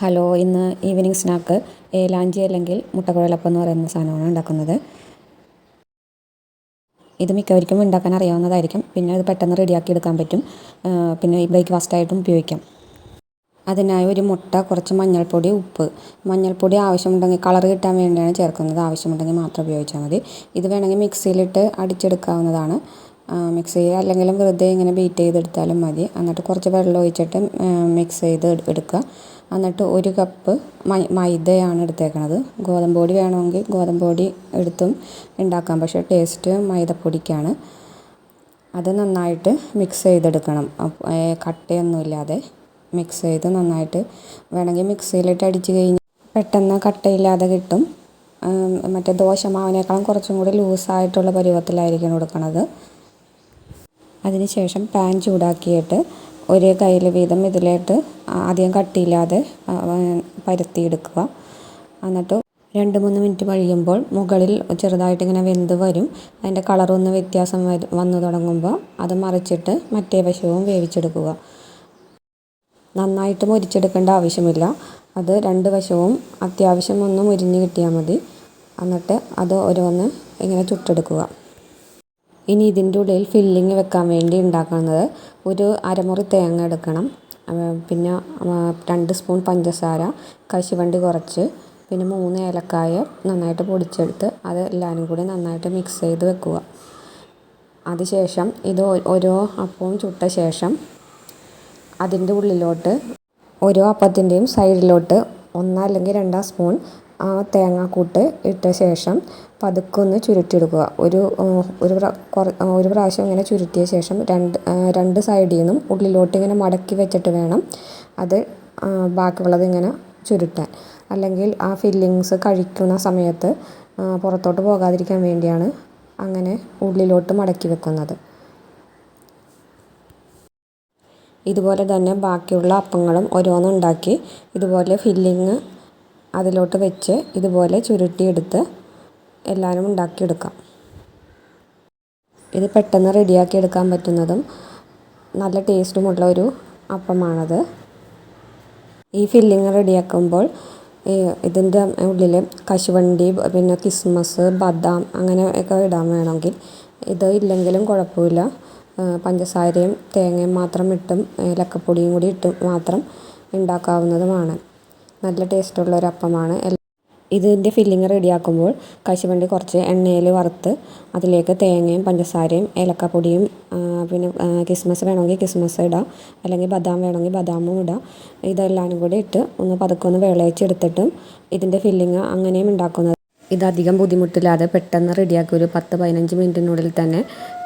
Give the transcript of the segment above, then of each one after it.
Hello ഇന്ന് evening snack ഏലാഞ്ചി അല്ലെങ്കിൽ മുട്ടക്കുഴലപ്പം എന്ന് പറയുന്ന സാധനമാണ് ഉണ്ടാക്കുന്നത്. ഇത് മിക്കവർക്കും ഉണ്ടാക്കാൻ അറിയാവുന്നതായിരിക്കും. പിന്നെ അത് പെട്ടെന്ന് റെഡിയാക്കി എടുക്കാൻ പറ്റും. പിന്നെ ഈ ബ്രേക്ക്ഫാസ്റ്റ് ആയിട്ടും ഉപയോഗിക്കാം. അതിനായി ഒരു മുട്ട കുറച്ച് മഞ്ഞൾപ്പൊടി ഉപ്പ്. മഞ്ഞൾപ്പൊടി ആവശ്യമുണ്ടെങ്കിൽ കളർ കിട്ടാൻ വേണ്ടിയാണ് ചേർക്കുന്നത്. ആവശ്യമുണ്ടെങ്കിൽ മാത്രം ഉപയോഗിച്ചാൽ മതി. ഇത് വേണമെങ്കിൽ മിക്സിയിലിട്ട് അടിച്ചെടുക്കാവുന്നതാണ്. മിക്സി മിക്സിയിൽ അല്ലെങ്കിലും വെറുതെ ഇങ്ങനെ ബീറ്റ് ചെയ്തെടുത്താലും മതി. എന്നിട്ട് കുറച്ച് വെള്ളം ഒഴിച്ചിട്ട് മിക്സ് ചെയ്ത് എടുക്കുക. എന്നിട്ട് ഒരു കപ്പ് മൈ മൈദയാണ് എടുത്തേക്കണത്. ഗോതമ്പ് പൊടി വേണമെങ്കിൽ ഗോതമ്പ് പൊടി എടുത്തും ഉണ്ടാക്കാം. പക്ഷേ ടേസ്റ്റ് മൈദപ്പൊടിക്കാണ്. അത് നന്നായിട്ട് മിക്സ് ചെയ്തെടുക്കണം. കട്ടയൊന്നുമില്ലാതെ മിക്സ് ചെയ്ത് നന്നായിട്ട് വേണമെങ്കിൽ മിക്സിയിലിട്ട് അടിച്ച് കഴിഞ്ഞ് പെട്ടെന്ന് കട്ടയില്ലാതെ കിട്ടും. മറ്റേ ദോശമാവിനേക്കാളും കുറച്ചും കൂടി ലൂസായിട്ടുള്ള പരുവത്തിലായിരിക്കണം കൊടുക്കണത്. അതിനുശേഷം പാൻ ചൂടാക്കിയിട്ട് ഒരു കയ്യിൽ വീതം ഇതിലോട്ട് ആദ്യം കട്ടിയില്ലാതെ പരത്തിയെടുക്കുക. എന്നിട്ട് രണ്ട് മൂന്ന് മിനിറ്റ് കഴിയുമ്പോൾ മുകളിൽ ചെറുതായിട്ട് ഇങ്ങനെ വെന്ത് വരും. അതിന്റെ കളറൊന്ന് വ്യത്യാസം വരും വന്നു തുടങ്ങുമ്പോൾ അത് മറിച്ചിട്ട് മറ്റേ വശവും വേവിച്ചെടുക്കുക. നന്നായിട്ട് മുരിച്ചെടുക്കേണ്ട ആവശ്യമില്ല. അത് രണ്ട് വശവും അത്യാവശ്യം ഒന്ന് മുരിഞ്ഞ് കിട്ടിയാൽ മതി. എന്നിട്ട് അത് ഓരോന്ന് ഇങ്ങനെ ചുട്ടെടുക്കുക. ഇനി ഇതിന്റെ ഉള്ളിൽ ഫില്ലിങ് വെക്കാൻ വേണ്ടി ഉണ്ടാക്കുന്നത് ഒരു അരമുറി തേങ്ങ എടുക്കണം. പിന്നെ രണ്ട് സ്പൂൺ പഞ്ചസാര കശുവണ്ടി കുറച്ച് പിന്നെ മൂന്ന് ഏലക്കായ നന്നായിട്ട് പൊടിച്ചെടുത്ത് അത് എല്ലാവരും കൂടി നന്നായിട്ട് മിക്സ് ചെയ്ത് വെക്കുക. അതിനുശേഷം ഇത് ഓരോ അപ്പവും ചുട്ട ശേഷം അതിന്റെ ഉള്ളിലോട്ട് ഓരോ അപ്പത്തിന്റെയും സൈഡിലോട്ട് ഒന്നല്ലെങ്കിൽ രണ്ടാം സ്പൂൺ ആ തേങ്ങാക്കൂട്ട് ഇട്ട ശേഷം പതുക്കെ ഒന്ന് ചുരുട്ടിയെടുക്കുക. ഒരു ഒരു ഒരു പ്രാവശ്യം ഇങ്ങനെ ചുരുട്ടിയ ശേഷം രണ്ട് രണ്ട് സൈഡിൽ നിന്നും ഉള്ളിലോട്ട് ഇങ്ങനെ മടക്കി വെച്ചിട്ട് വേണം അത് ബാക്കിയുള്ളത് ഇങ്ങനെ ചുരുട്ടാൻ. അല്ലെങ്കിൽ ആ ഫില്ലിങ്സ് കഴിക്കുന്ന സമയത്ത് പുറത്തോട്ട് പോകാതിരിക്കാൻ വേണ്ടിയാണ് അങ്ങനെ ഉള്ളിലോട്ട് മടക്കി വെക്കുന്നത്. ഇതുപോലെ തന്നെ ബാക്കിയുള്ള അപ്പങ്ങളും ഓരോന്നുണ്ടാക്കി ഇതുപോലെ ഫില്ലിങ് അതിലോട്ട് വെച്ച് ഇതുപോലെ ചുരുട്ടിയെടുത്ത് എല്ലാവരും ഉണ്ടാക്കിയെടുക്കാം. ഇത് പെട്ടെന്ന് റെഡിയാക്കി എടുക്കാൻ പറ്റുന്നതും നല്ല ടേസ്റ്റുമുള്ള ഒരു അപ്പമാണത്. ഈ ഫില്ലിങ് റെഡിയാക്കുമ്പോൾ ഇതിന്റെ ഉള്ളിൽ കശുവണ്ടി പിന്നെ കിസ്മസ് ബദാം അങ്ങനെ ഒക്കെ ഇടാൻ വേണമെങ്കിൽ. ഇത് ഇല്ലെങ്കിലും കുഴപ്പമില്ല. പഞ്ചസാരയും തേങ്ങയും മാത്രം ഇട്ടും ഏലക്കപ്പൊടിയും കൂടി ഇട്ടും മാത്രം ഉണ്ടാക്കാവുന്നതുമാണ്. നല്ല ടേസ്റ്റുള്ള ഒരു അപ്പമാണ് ഇതിന്റെ ഫില്ലിങ് റെഡിയാക്കുമ്പോൾ കശുവണ്ടി കുറച്ച് എണ്ണയിൽ വറുത്ത് അതിലേക്ക് തേങ്ങയും പഞ്ചസാരയും ഏലക്കപ്പൊടിയും പിന്നെ കിസ്മസ് വേണമെങ്കിൽ കിസ്മസ് ഇടാം. അല്ലെങ്കിൽ ബദാം വേണമെങ്കിൽ ബദാമും ഇടാം. ഇതെല്ലാം കൂടി ഇട്ട് ഒന്ന് പതുക്കെ ഒന്ന് വിളയിച്ചെടുത്തിട്ടും ഇതിന്റെ ഫില്ലിങ് അങ്ങനെയും ഉണ്ടാക്കുന്നത്. ഇതധികം ബുദ്ധിമുട്ടില്ലാതെ പെട്ടെന്ന് റെഡിയാക്കി ഒരു പത്ത് പതിനഞ്ച് മിനിറ്റിനുള്ളിൽ തന്നെ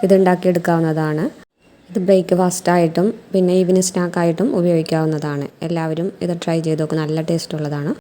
ഇത് ഉണ്ടാക്കിയെടുക്കാവുന്നതാണ്. ഇത് ബ്രേക്ക്ഫാസ്റ്റ് ആയിട്ടും പിന്നെ ഈവനിങ് സ്നാക്കായിട്ടും ഉപയോഗിക്കാവുന്നതാണ്. എല്ലാവരും ഇത് ട്രൈ ചെയ്ത് നോക്ക് നല്ല ടേസ്റ്റ് ഉള്ളതാണ്.